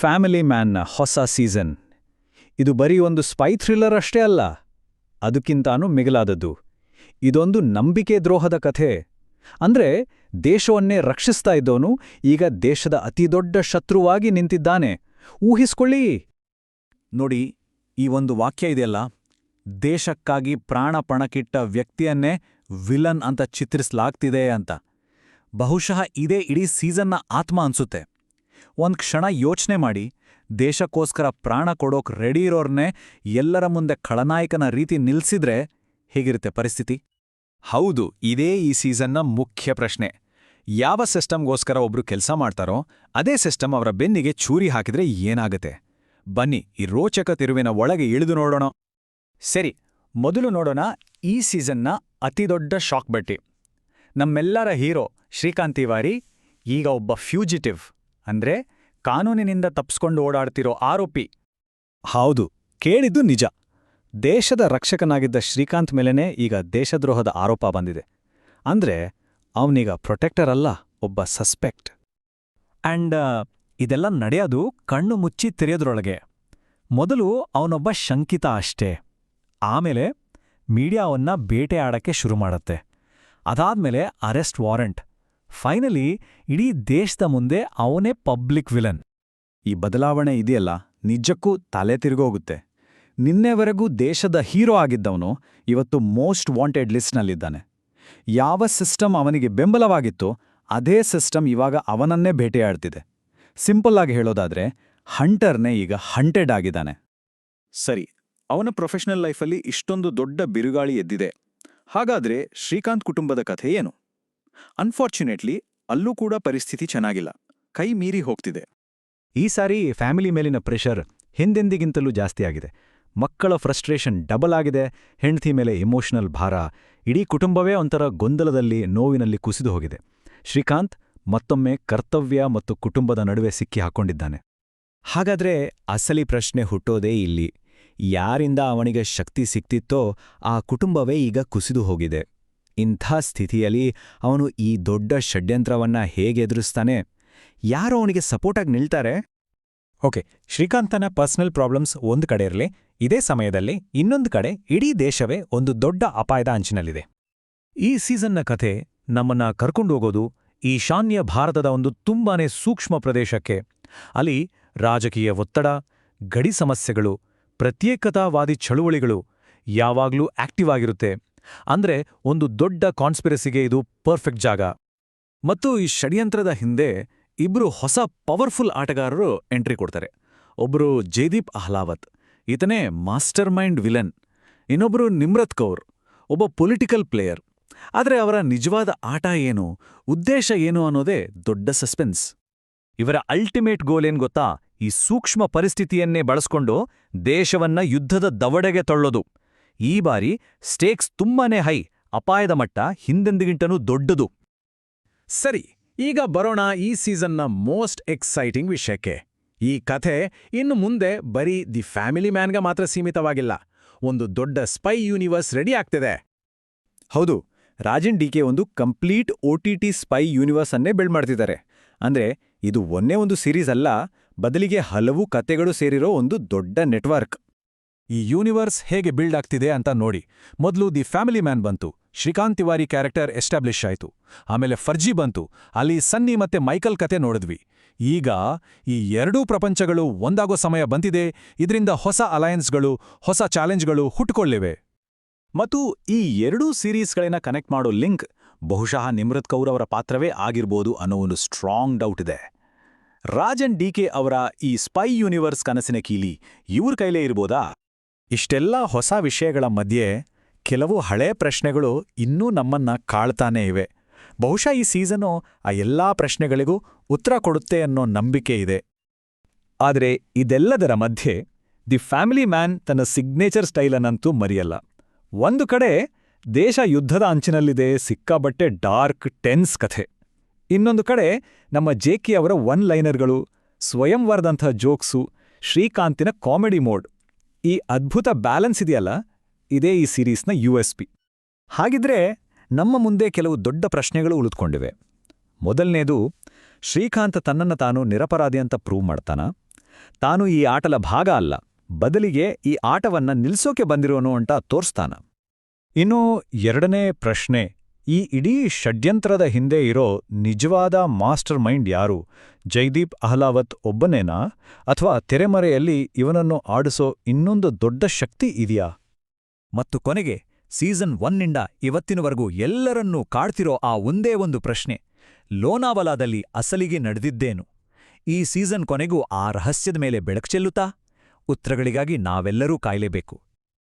Family ಮ್ಯಾನ್ನ ಹೊಸ season. ಇದು ಬರೀ ಒಂದು ಸ್ಪೈ ಥ್ರಿಲ್ಲರ್ ಅಷ್ಟೇ ಅಲ್ಲ. ಅದಕ್ಕಿಂತಾನೂ ಮಿಗಿಲಾದದ್ದು. ಇದೊಂದು ನಂಬಿಕೆ ದ್ರೋಹದ ಕಥೆ. ಅಂದ್ರೆ ದೇಶವನ್ನೇ ರಕ್ಷಿಸ್ತಾ ಇದ್ದವನು ಈಗ ದೇಶದ ಅತಿದೊಡ್ಡ ಶತ್ರುವಾಗಿ ನಿಂತಿದ್ದಾನೆ. ಊಹಿಸ್ಕೊಳ್ಳಿ. ನೋಡಿ, ಈ ಒಂದು ವಾಕ್ಯ ಇದೆಯಲ್ಲ? ದೇಶಕ್ಕಾಗಿ ಪ್ರಾಣ ಪಣಕ್ಕಿಟ್ಟ ವ್ಯಕ್ತಿಯನ್ನೇ ವಿಲನ್ ಅಂತ ಚಿತ್ರಿಸಲಾಗ್ತಿದೆ ಅಂತ. ಬಹುಶಃ ಇದೇ ಇಡೀ ಸೀಸನ್ನ ಆತ್ಮ ಅನ್ಸುತ್ತೆ. ಒಂದ್ ಕ್ಷಣ ಯೋಚನೆ ಮಾಡಿ, ದೇಶಕ್ಕೋಸ್ಕರ ಪ್ರಾಣ ಕೊಡೋಕ್ ರೆಡಿ ಇರೋರ್ನೇ ಎಲ್ಲರ ಮುಂದೆ ಖಳನಾಯಕನ ರೀತಿ ನಿಲ್ಸಿದ್ರೆ ಹೇಗಿರುತ್ತೆ ಪರಿಸ್ಥಿತಿ? ಹೌದು, ಇದೇ ಈ ಸೀಸನ್ನ ಮುಖ್ಯ ಪ್ರಶ್ನೆ. ಯಾವ ಸಿಸ್ಟಮ್ಗೋಸ್ಕರ ಒಬ್ರು ಕೆಲಸ ಮಾಡ್ತಾರೋ, ಅದೇ ಸಿಸ್ಟಮ್ ಅವರ ಬೆನ್ನಿಗೆ ಚೂರಿ ಹಾಕಿದ್ರೆ ಏನಾಗುತ್ತೆ? ಬನ್ನಿ, ಈ ರೋಚಕ ತಿರುವಿನ ಒಳಗೆ ಇಳಿದು ನೋಡೋಣ. ಸರಿ, ಮೊದಲು ನೋಡೋಣ ಈ ಸೀಸನ್ನ ಅತಿದೊಡ್ಡ ಶಾಕ್ ಬಟ್ಟಿ. ನಮ್ಮೆಲ್ಲರ ಹೀರೋ ಶ್ರೀಕಾಂತ್ ತಿವಾರಿ, ಈಗ ಒಬ್ಬ ಫ್ಯೂಜಿಟಿವ್. ಅಂದ್ರೆ ಕಾನೂನಿನಿಂದ ತಪ್ಸ್ಕೊಂಡು ಓಡಾಡ್ತಿರೋ ಆರೋಪಿ. ಹೌದು, ಕೇಳಿದ್ದು ನಿಜ. ದೇಶದ ರಕ್ಷಕನಾಗಿದ್ದ ಶ್ರೀಕಾಂತ್ ಮೇಲೆನೇ ಈಗ ದೇಶದ್ರೋಹದ ಆರೋಪ ಬಂದಿದೆ. ಅಂದ್ರೆ ಅವನೀಗ ಪ್ರೊಟೆಕ್ಟರ್ ಅಲ್ಲ, ಒಬ್ಬ ಸಸ್ಪೆಕ್ಟ್. ಅಂಡ್, ಇದೆಲ್ಲ ನಡೆಯೋದು ಕಣ್ಣು ಮುಚ್ಚಿ ತೆರೆಯೋದ್ರೊಳಗೆ. ಮೊದಲು ಅವನೊಬ್ಬ ಶಂಕಿತ ಅಷ್ಟೇ. ಆಮೇಲೆ ಮೀಡಿಯಾವನ್ನ ಬೇಟೆ ಆಡಕ್ಕೆ ಶುರು ಮಾಡತ್ತೆ. ಅದಾದ್ಮೇಲೆ ಅರೆಸ್ಟ್ ವಾರೆಂಟ್. ಫೈನಲಿ ಇಡೀ ದೇಶದ ಮುಂದೆ ಅವನೇ ಪಬ್ಲಿಕ್ ವಿಲನ್ ಈ ಬದಲಾವಣೆ ಇದೆಯಲ್ಲ ನಿಜಕ್ಕೂ ತಲೆ ತಿರುಗೋಗುತ್ತೆ. ನಿನ್ನೆವರೆಗೂ ದೇಶದ ಹೀರೋ ಆಗಿದ್ದವನು ಇವತ್ತು ಮೋಸ್ಟ್ ವಾಂಟೆಡ್ ಲಿಸ್ಟ್ನಲ್ಲಿದ್ದಾನೆ ಯಾವ ಸಿಸ್ಟಮ್ ಅವನಿಗೆ ಬೆಂಬಲವಾಗಿತ್ತೋ ಅದೇ ಸಿಸ್ಟಮ್ ಇವಾಗ ಅವನನ್ನೇ ಭೇಟಿಯಾಡ್ತಿದೆ ಸಿಂಪಲ್ ಆಗಿ ಹೇಳೋದಾದ್ರೆ ಹಂಟರ್ನೇ ಈಗ ಹಂಟೆಡ್ ಆಗಿದ್ದಾನೆ. ಸರಿ ಅವನ ಪ್ರೊಫೆಷನಲ್ ಲೈಫಲ್ಲಿ ಇಷ್ಟೊಂದು ದೊಡ್ಡ ಬಿರುಗಾಳಿ ಎದ್ದಿದೆ. ಹಾಗಾದ್ರೆ ಶ್ರೀಕಾಂತ್ ಕುಟುಂಬದ ಕಥೆ ಏನು? ಅನ್ಫಾರ್ಚುನೇಟ್ಲಿ ಅಲ್ಲೂ ಕೂಡ ಪರಿಸ್ಥಿತಿ ಚೆನ್ನಾಗಿಲ್ಲ. ಕೈ ಮೀರಿ ಹೋಗ್ತಿದೆ. ಈ ಸಾರಿ ಫ್ಯಾಮಿಲಿ ಮೇಲಿನ ಪ್ರೆಷರ್ ಹಿಂದೆಂದಿಗಿಂತಲೂ ಜಾಸ್ತಿ ಆಗಿದೆ. ಮಕ್ಕಳ ಫ್ರಸ್ಟ್ರೇಷನ್ ಡಬಲ್ ಆಗಿದೆ. ಹೆಂಡತಿ ಮೇಲೆ ಇಮೋಷನಲ್ ಭಾರ. ಇಡೀ ಕುಟುಂಬವೇ ಒಂಥರ ಗೊಂದಲದಲ್ಲಿ, ನೋವಿನಲ್ಲಿ ಕುಸಿದು ಹೋಗಿದೆ. ಶ್ರೀಕಾಂತ್ ಮತ್ತೊಮ್ಮೆ ಕರ್ತವ್ಯ ಮತ್ತು ಕುಟುಂಬದ ನಡುವೆ ಸಿಕ್ಕಿ ಹಾಕೊಂಡಿದ್ದಾನೆ. ಹಾಗಾದ್ರೆ ಅಸಲಿ ಪ್ರಶ್ನೆ ಹುಟ್ಟೋದೇ ಇಲ್ಲಿ. ಯಾರಿಂದ ಅವನಿಗೆ ಶಕ್ತಿ ಸಿಕ್ತಿತ್ತೋ ಆ ಕುಟುಂಬವೇ ಈಗ ಕುಸಿದು ಹೋಗಿದೆ. ಇಂಥ ಸ್ಥಿತಿಯಲ್ಲಿ ಅವನು ಈ ದೊಡ್ಡ ಷಡ್ಯಂತ್ರವನ್ನ ಹೇಗೆ ಎದುರಿಸ್ತಾನೆ? ಯಾರು ಅವನಿಗೆ ಸಪೋರ್ಟಾಗಿ ನಿಲ್ತಾರೆ? ಓಕೆ, ಶ್ರೀಕಾಂತನ ಪರ್ಸನಲ್ ಪ್ರಾಬ್ಲಮ್ಸ್ ಒಂದು ಕಡೆ ಇರಲಿ, ಇದೇ ಸಮಯದಲ್ಲಿ ಇನ್ನೊಂದು ಕಡೆ ಇಡೀ ದೇಶವೇ ಒಂದು ದೊಡ್ಡ ಅಪಾಯದ ಅಂಚಿನಲ್ಲಿದೆ. ಈ ಸೀಸನ್ನ ಕಥೆ ನಮ್ಮನ್ನ ಕರ್ಕೊಂಡೋಗೋದು ಈಶಾನ್ಯ ಭಾರತದ ಒಂದು ತುಂಬಾನೇ ಸೂಕ್ಷ್ಮ ಪ್ರದೇಶಕ್ಕೆ. ಅಲ್ಲಿ ರಾಜಕೀಯ ಒತ್ತಡ, ಗಡಿ ಸಮಸ್ಯೆಗಳು, ಪ್ರತ್ಯೇಕತಾವಾದಿ ಚಳುವಳಿಗಳು ಯಾವಾಗ್ಲೂ ಆಕ್ಟಿವ್ ಆಗಿರುತ್ತೆ. ಅಂದ್ರೆ ಒಂದು ದೊಡ್ಡ ಕಾನ್ಸ್ಪಿರಸಿಗೆ ಇದು ಪರ್ಫೆಕ್ಟ್ ಜಾಗ. ಮತ್ತು ಈ ಷಡ್ಯಂತ್ರದ ಹಿಂದೆ ಇಬ್ರು ಹೊಸ ಪವರ್ಫುಲ್ ಆಟಗಾರರು ಎಂಟ್ರಿ ಕೊಡ್ತಾರೆ. ಒಬ್ರು ಜೈದೀಪ್ ಅಹ್ಲಾವತ್, ಈತನೇ ಮಾಸ್ಟರ್ ಮೈಂಡ್ ವಿಲನ್ ಇನ್ನೊಬ್ರು ನಿಮ್ರತ್ ಕೌರ್, ಒಬ್ಬ ಪೊಲಿಟಿಕಲ್ ಪ್ಲೇಯರ್ ಆದರೆ ಅವರ ನಿಜವಾದ ಆಟ ಏನು, ಉದ್ದೇಶ ಏನು ಅನ್ನೋದೇ ದೊಡ್ಡ ಸಸ್ಪೆನ್ಸ್ ಇವರ ಅಲ್ಟಿಮೇಟ್ ಗೋಲ್ ಏನ್ ಗೊತ್ತಾ? ಈ ಸೂಕ್ಷ್ಮ ಪರಿಸ್ಥಿತಿಯನ್ನೇ ಬಳಸ್ಕೊಂಡು ದೇಶವನ್ನ ಯುದ್ಧದ ದವಡೆಗೆ ತಳ್ಳೋದು. ಈ ಬಾರಿ ಸ್ಟೇಕ್ಸ್ ತುಂಬಾನೇ ಹೈ, ಅಪಾಯದ ಮಟ್ಟ ಹಿಂದೆಂದಿಗಿಂತನೂ ದೊಡ್ಡದು. ಸರಿ, ಈಗ ಬರೋಣ ಈ ಸೀಸನ್ನ ಮೋಸ್ಟ್ ಎಕ್ಸೈಟಿಂಗ್ ವಿಷಯಕ್ಕೆ. ಈ ಕಥೆ ಇನ್ನು ಮುಂದೆ ಬರೀ ದಿ ಫ್ಯಾಮಿಲಿ ಮ್ಯಾನ್ಗೆ ಮಾತ್ರ ಸೀಮಿತವಾಗಿಲ್ಲ, ಒಂದು ದೊಡ್ಡ ಸ್ಪೈ ಯೂನಿವರ್ಸ್ ರೆಡಿ ಆಗ್ತಿದೆ. ಹೌದು, ರಾಜನ್ ಡಿಕೆ ಒಂದು ಕಂಪ್ಲೀಟ್ ಒಟಿಟಿ ಸ್ಪೈ ಯೂನಿವರ್ಸ್ ಅನ್ನೇ ಬಿಲ್ಡ್ ಮಾಡ್ತಿದ್ದಾರೆ. ಅಂದ್ರೆ ಇದು ಒಂದೇ ಒಂದು ಸೀರೀಸ್ ಅಲ್ಲ, ಬದಲಿಗೆ ಹಲವು ಕತೆಗಳು ಸೇರಿರೋ ಒಂದು ದೊಡ್ಡ ನೆಟ್ವರ್ಕ್. ಈ ಯೂನಿವರ್ಸ್ ಹೇಗೆ ಬಿಲ್ಡ್ ಆಗ್ತಿದೆ ಅಂತ ನೋಡಿ. ಮೊದಲು ದಿ ಫ್ಯಾಮಿಲಿ ಮ್ಯಾನ್ ಬಂತು. ಶ್ರೀಕಾಂತ್ ತಿವಾರಿ ಕ್ಯಾರೆಕ್ಟರ್ ಎಸ್ಟಾಬ್ಲಿಷ್ ಆಯಿತು. ಆಮೇಲೆ ಫರ್ಜಿ ಬಂತು. ಅಲ್ಲಿ ಸನ್ನಿ ಮತ್ತೆ ಮೈಕಲ್ ಕತೆ ನೋಡಿದ್ವಿ. ಈಗ ಈ ಎರಡೂ ಪ್ರಪಂಚಗಳು ಒಂದಾಗೋ ಸಮಯ ಬಂದಿದೆ. ಇದರಿಂದ ಹೊಸ ಅಲಯನ್ಸ್ಗಳು ಹೊಸ ಚಾಲೆಂಜ್ಗಳು ಹುಟ್ಟುಕೊಳ್ಳಿವೆ ಮತ್ತು ಈ ಎರಡೂ ಸೀರೀಸ್ಗಳನ್ನ ಕನೆಕ್ಟ್ ಮಾಡೋ ಲಿಂಕ್ ಬಹುಶಃ ನಿಮೃತ್ ಕೌರ್ ಅವರ ಪಾತ್ರವೇ ಆಗಿರ್ಬೋದು ಅನ್ನೋ ಒಂದು ಸ್ಟ್ರಾಂಗ್ ಡೌಟ್ ಇದೆ. ರಾಜನ್ ಡಿ ಕೆ ಅವರ ಈ ಸ್ಪೈ ಯೂನಿವರ್ಸ್ ಕನಸಿನ ಕೀಲಿ ಇವ್ರ ಕೈಲೇ ಇರ್ಬೋದಾ? ಇಷ್ಟೆಲ್ಲ ಹೊಸ ವಿಷಯಗಳ ಮಧ್ಯೆ ಕೆಲವು ಹಳೇ ಪ್ರಶ್ನೆಗಳು ಇನ್ನೂ ನಮ್ಮನ್ನ ಕಾಳ್ತಾನೇ ಇವೆ. ಬಹುಶಃ ಈ ಸೀಸನು ಆ ಎಲ್ಲಾ ಪ್ರಶ್ನೆಗಳಿಗೂ ಉತ್ತರ ಕೊಡುತ್ತೆ ಅನ್ನೋ ನಂಬಿಕೆ ಇದೆ. ಆದರೆ ಇದೆಲ್ಲದರ ಮಧ್ಯೆ ದಿ ಫ್ಯಾಮಿಲಿ ಮ್ಯಾನ್ ತನ್ನ ಸಿಗ್ನೇಚರ್ ಸ್ಟೈಲನ್ನಂತೂ ಮರೆಯಲ್ಲ. ಒಂದು ಕಡೆ ದೇಶ ಯುದ್ಧದ ಅಂಚಿನಲ್ಲಿದೆ, ಸಿಕ್ಕಾಬಟ್ಟೆ ಡಾರ್ಕ್, ಟೆನ್ಸ್ ಕಥೆ. ಇನ್ನೊಂದು ಕಡೆ ನಮ್ಮ ಜೇಕಿ ಅವರ ಒನ್ ಲೈನರ್ಗಳು ಸ್ವಯಂವರದಂಥ ಜೋಕ್ಸು, ಶ್ರೀಕಾಂತಿನ ಕಾಮಿಡಿ ಮೋಡ್. ಈ ಅದ್ಭುತ ಬ್ಯಾಲೆನ್ಸ್ ಇದೆಯಲ್ಲ? ಇದೇ ಈ ಸೀರೀಸ್ನ ಯು ಎಸ್ ಪಿ. ಹಾಗಿದ್ರೆ ನಮ್ಮ ಮುಂದೆ ಕೆಲವು ದೊಡ್ಡ ಪ್ರಶ್ನೆಗಳು ಉಳಿದುಕೊಂಡಿವೆ. ಮೊದಲನೇದು, ಶ್ರೀಕಾಂತ್ ತನ್ನನ್ನು ತಾನು ನಿರಪರಾಧಿ ಅಂತ ಪ್ರೂವ್ ಮಾಡ್ತಾನ? ತಾನು ಈ ಆಟಲ ಭಾಗ ಅಲ್ಲ, ಬದಲಿಗೆ ಈ ಆಟವನ್ನ ನಿಲ್ಸೋಕೆ ಬಂದಿರೋನು ಅಂತ ತೋರಿಸ್ತಾನ? ಇನ್ನು ಎರಡನೇ ಪ್ರಶ್ನೆ ಈ ಇಡೀ ಷಡ್ಯಂತ್ರದ ಹಿಂದೆ ಇರೋ ನಿಜವಾದ ಮಾಸ್ಟರ್ ಮೈಂಡ್ ಯಾರು? ಜೈದೀಪ್ ಅಹ್ಲಾವತ್ ಒಬ್ಬನೇನಾ? ಅಥವಾ ತೆರೆಮರೆಯಲ್ಲಿ ಇವನನ್ನು ಆಡಿಸೋ ಇನ್ನೊಂದು ದೊಡ್ಡ ಶಕ್ತಿ ಇದೆಯಾ? ಮತ್ತು ಕೊನೆಗೆ, ಸೀಸನ್ ಒನ್ನಿಂದ ಇವತ್ತಿನವರೆಗೂ ಎಲ್ಲರನ್ನೂ ಕಾಡ್ತಿರೋ ಆ ಒಂದೇ ಒಂದು ಪ್ರಶ್ನೆ, ಲೋನಾವಲಾದಲ್ಲಿ ಅಸಲಿಗೆ ನಡೆದಿದ್ದೇನು? ಈ ಸೀಸನ್ ಕೊನೆಗೂ ಆ ರಹಸ್ಯದ ಮೇಲೆ ಬೆಳಕು ಚೆಲ್ಲುತ್ತಾ? ಉತ್ತರಗಳಿಗಾಗಿ ನಾವೆಲ್ಲರೂ ಕಾಯಲೇಬೇಕು.